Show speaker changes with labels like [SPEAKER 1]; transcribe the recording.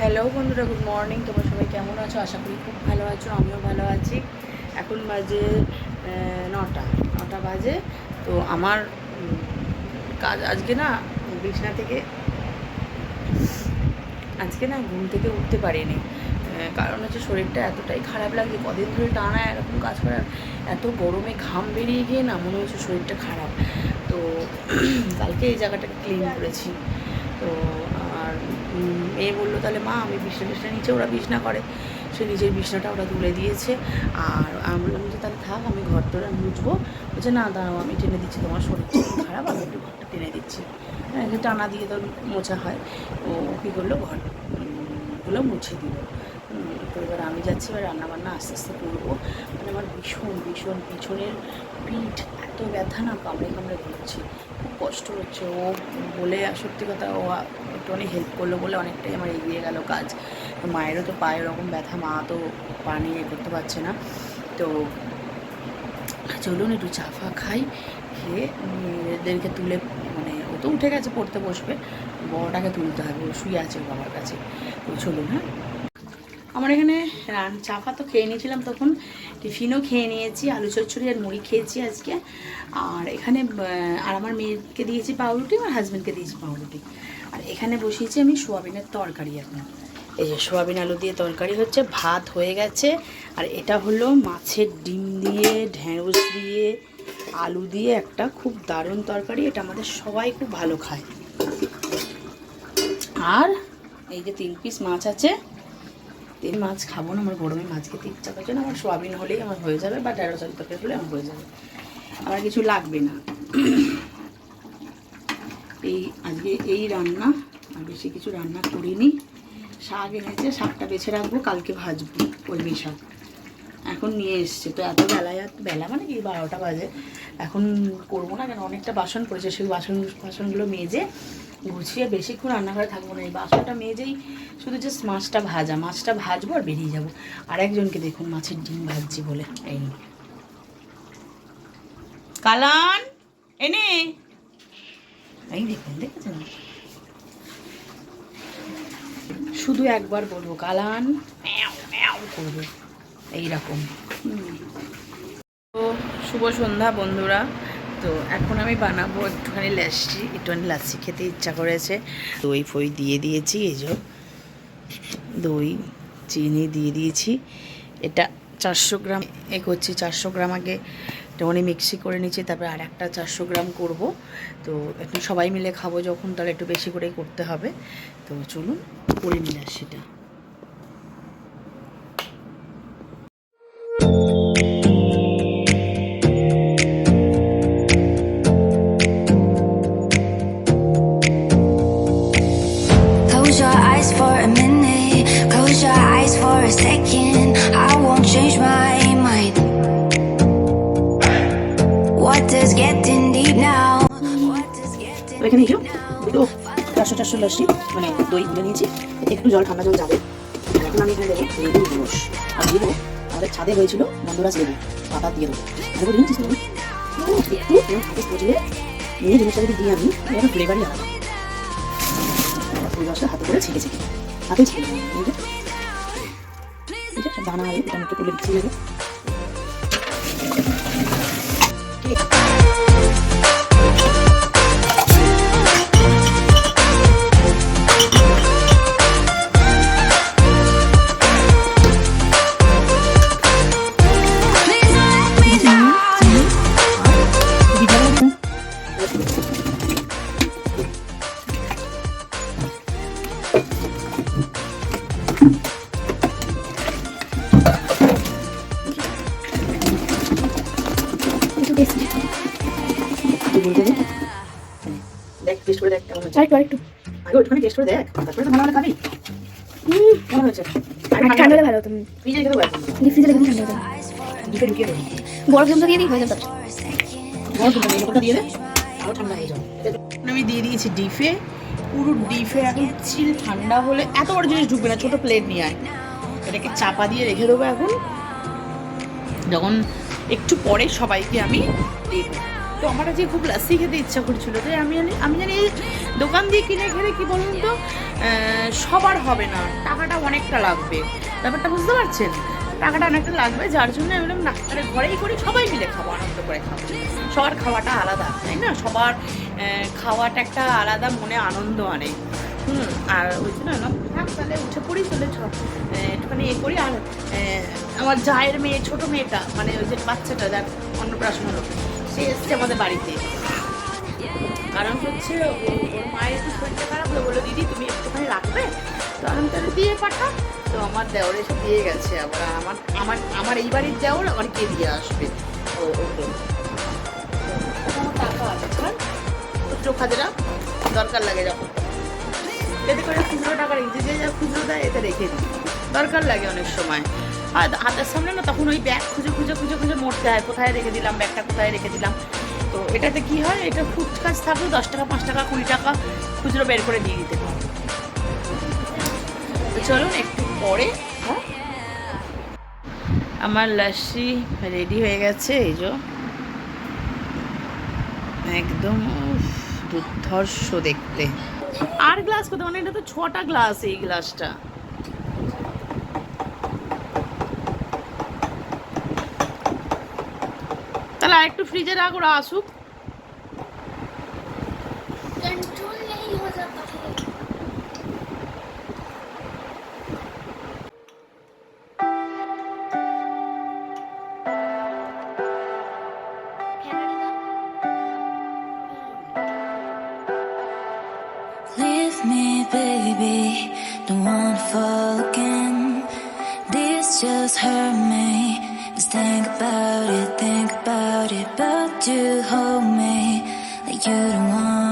[SPEAKER 1] Hello বন্ধুরা, good morning. তোমরা সবাই কেমন আছো? আশা করি খুব ভালো আছো, আমিও ভালো আছি। এখন বাজে নটা নটা বাজে। তো আমার কাজ আজকে না, বিছনা থেকে, আজকে না ঘুম থেকে উঠতে পারিনি। কারণ হচ্ছে শরীরটা এতটাই খারাপ লাগছে, কদিন ধরে টানা এরকম কাজ করার, এত গরমে ঘাম বেরিয়ে গিয়ে না মনে হচ্ছে শরীরটা খারাপ। তো কালকে এই জায়গাটাকে ক্লিন করেছি। তো আর মেয়ে বলল, তাহলে মা, আমি বিছনা টিছনা নিচে ওরা বিছনা করে। সে নিজের বিছনাটা ওরা তুলে দিয়েছে। আর আমি বললাম যে তাহলে থাক, আমি ঘর তোরা মুছবো বলছে, না, দাঁড়াও, আমি টেনে দিচ্ছি, তোমার শরীর খারাপ, আমি একটু ঘরটা টেনে দিচ্ছি। হ্যাঁ টানা দিয়ে তো মোছা হয়। ও কী করল? ঘরগুলো মুছে দিল। তো এবার আমি যাচ্ছি, এবার রান্নাবান্না আস্তে আস্তে করব। মানে আমার ভীষণ ভীষণ পিছনের পিঠ এত ব্যথা না, কামড়ে কামড়ে ধরছে। খুব কষ্ট হচ্ছে। ও বলে, সত্যি কথা, ও একটু অনেক হেল্প করল বলে অনেকটাই আমার এগিয়ে গেল কাজ। মায়েরও তো পায়ে ওরকম ব্যথা, মা তো পা নিয়ে এ করতে পারছে না। তো চলুন, একটু চা ফা খাই, খেয়ে এদেরকে তুলে মানে ও তো উঠে গেছে, পড়তে বসবে। বড়টাকে তুলতে হবে, ও শুয়ে আছে বাবার কাছে। তো চলুন হ্যাঁ? আমার এখানে চা ফা তো খেয়ে নিয়েছিলাম তখন, টিফিনও খেয়ে নিয়েছি, আলু চচ্চড়ি আর মুড়ি খেয়েছি আজকে। আর এখানে আর আমার মেয়েকে দিয়েছি পাউরুটি, আমার হাজব্যান্ডকে দিয়েছি পাউরুটি। আর এখানে বসিয়েছি আমি সোয়াবিনের তরকারি এখন। এই যে সোয়াবিন আলু দিয়ে তরকারি হচ্ছে, ভাত হয়ে গেছে। আর এটা হলো মাছের ডিম দিয়ে, ঢেঁড়স দিয়ে, আলু দিয়ে একটা খুব দারুণ তরকারি, এটা আমাদের সবাই খুব ভালো খায়। আর এই যে তিন পিস মাছ আছে তিন মাছ খাব না, আমার গরমে মাছ খেতে ইচ্ছা করছে না, আমার সোয়াবিন হলেই আমার হয়ে যাবে বা ঢেঁড়স আলু তরকারি হলে আমার হয়ে যাবে। আমার কিছু লাগবে না। এই আজকে এই রান্না, আর বেশি কিছু রান্না করিনি। শাক এনেছে, শাকটা বেছে রাখব, কালকে ভাজবো কলমি শাক। এখন নিয়ে এসছে, তো এত বেলায় বেলা মানে কি, বারোটা বাজে। এখন করব না কেন? অনেকটা বাসন পড়েছে, সেই বাসন, বাসনগুলো মেজে গুছিয়ে বেশিক্ষণ রান্নাঘরে থাকব না, এই বাসনটা মেজেই শুধু জাস্ট মাছটা ভাজা। মাছটা ভাজবো আর বেরিয়ে যাব। আর একজনকে দেখুন মাছের ডিম ভাজছি বলে। এই কালান, এনে। এই দেখুন, দেখেছেন? শুধু একবার বলব, কালান করবে। এইরকম। তো শুভ সন্ধ্যা বন্ধুরা। তো এখন আমি বানাবো একটুখানি লাচ্ছি একটুখানি লাচ্ছি খেতে ইচ্ছা করেছে। দই ফই দিয়ে দিয়েছি, এই যে দই, চিনি দিয়ে দিয়েছি। এটা চারশো গ্রাম এ করছি চারশো গ্রাম আগে একটুখানি মিক্সি করে নিচ্ছি তারপরে আর একটা চারশো গ্রাম করব। তো একটু সবাই মিলে খাব যখন, তাহলে একটু বেশি করেই করতে হবে। তো চলুন, করে নিন সেটা এখানে
[SPEAKER 2] now?
[SPEAKER 1] দুটো চারশো চারশো লস্যি মানে দই গুলে নিয়েছি। একটু জল ঠান্ডা জল যাবে। এখন আমি এখানে দেবো লেবুর রস। আর দেবো আমাদের ছাদে হয়েছিল বন্ধুরাজ লেবু পাতা দিয়ে দেবো। দেবো জিনিস দেবো একটু হাতে সজলে নিয়ে জিনিসটা যদি দিই আমি একটা ফ্লেভারই আলাদা। ওই রসটা হাতে করে ছেঁকে ছেঁকে। হাতে ছেঁকে দানা আর এটা একটু তুলে দিচ্ছি দেখ টেস্ট করে দেখ কেমন হচ্ছে
[SPEAKER 3] আরেকটু আরেকটু
[SPEAKER 1] আগে ওইখানে টেস্ট করে দেখ তারপরে তো ভালো ভালো খাবি। কেমন হয়েছে?
[SPEAKER 3] ঠান্ডা ভালো। তুমি
[SPEAKER 1] ফ্রিজে রেখে দেবো
[SPEAKER 3] ডিপ ফ্রিজে রেখে ঠান্ডা
[SPEAKER 1] ডিপে ঢুকিয়ে দেবো।
[SPEAKER 3] বরফ জমতে দিয়ে দিই হয়ে যাবে তারপর
[SPEAKER 1] গরম কিন্তু এই দিয়ে দে। আরও ঠান্ডা হয়ে যাবে। আমি দিয়ে দিয়েছি ডিফে। পুরো ডিফে এখন চিল ঠান্ডা হলে এত বড় জিনিস ঢুকবে না ছোট প্লেট নিয়ে আয়। এটাকে চাপা দিয়ে রেখে দেবো এখন। যখন একটু পরে সবাইকে আমি দেবো। তো আমার আজকে খুব লাসি খেতে ইচ্ছা করছিল, তাই আমি জানি- আমি জানি এই দোকান দিয়ে কিনে খেলে কি বলুন তো সবার হবে না, টাকাটা অনেকটা লাগবে। ব্যাপারটা বুঝতে পারছেন? টাকাটা অনেকটা লাগবে, যার জন্য আমি বললাম, না ঘরেই করি, সবাই মিলে খাব, আনন্দ করে খাব। সবার খাওয়াটা আলাদা, তাই না? সবার খাওয়াটা একটা আলাদা মনে আনন্দ আনে। হুম, আর ওই জন্য না থাক, তাহলে উঠে পড়ি, চলে একটুখানি এ করি, আর আমার জায়ের মেয়ে, ছোট মেয়েটা মানে ওই যে বাচ্চাটা, যার অন্নপ্রাশন হলো সে এসছে আমাদের বাড়িতে। কারণ হচ্ছে ওর মায়ের একটু শরীরটা খারাপ হলো বলল, দিদি, তুমি একটুখানি রাখবে? তো আমি তাহলে দিয়ে পাঠা তো আমার দেওর এসে দিয়ে গেছে। আবার আমার আমার আমার এই বাড়ির দেওর আমার কে দিয়ে আসবে? ও ওকে টাকা আছে খুচরো খাজরা দরকার লাগে যখন। এতে করে খুচরো টাকা রেখেছি যে যা খুচরো দেয় এতে রেখে দিই। দরকার লাগে অনেক সময়। হাতের সামনে না তখন ওই ব্যাগ খুঁজে খুঁজে খুঁজে খুঁজে মরতে হয়। কোথায় রেখে দিলাম, ব্যাগটা কোথায় রেখে দিলাম? তো এটাতে কি হয়? এটা খুচ কাজ থাকলে, দশ টাকা, পাঁচ টাকা, কুড়ি টাকা খুচরো বের করে দিয়ে দিতে। পারো চলুন একটু পরে হ্যাঁ? আমার লাসি রেডি হয়ে গেছে, এই যে। একদম দুর্ধর্ষ দেখতে। আর গ্লাস কোথায়? মানে এটা তো ছটা গ্লাস এই গ্লাসটা। তাহলে আর একটু ফ্রিজে রাখ ওরা আসুক
[SPEAKER 2] Baby, don't wanna fall again. This just hurt me. Just think about it, think about it. But you hold me like you don't wanna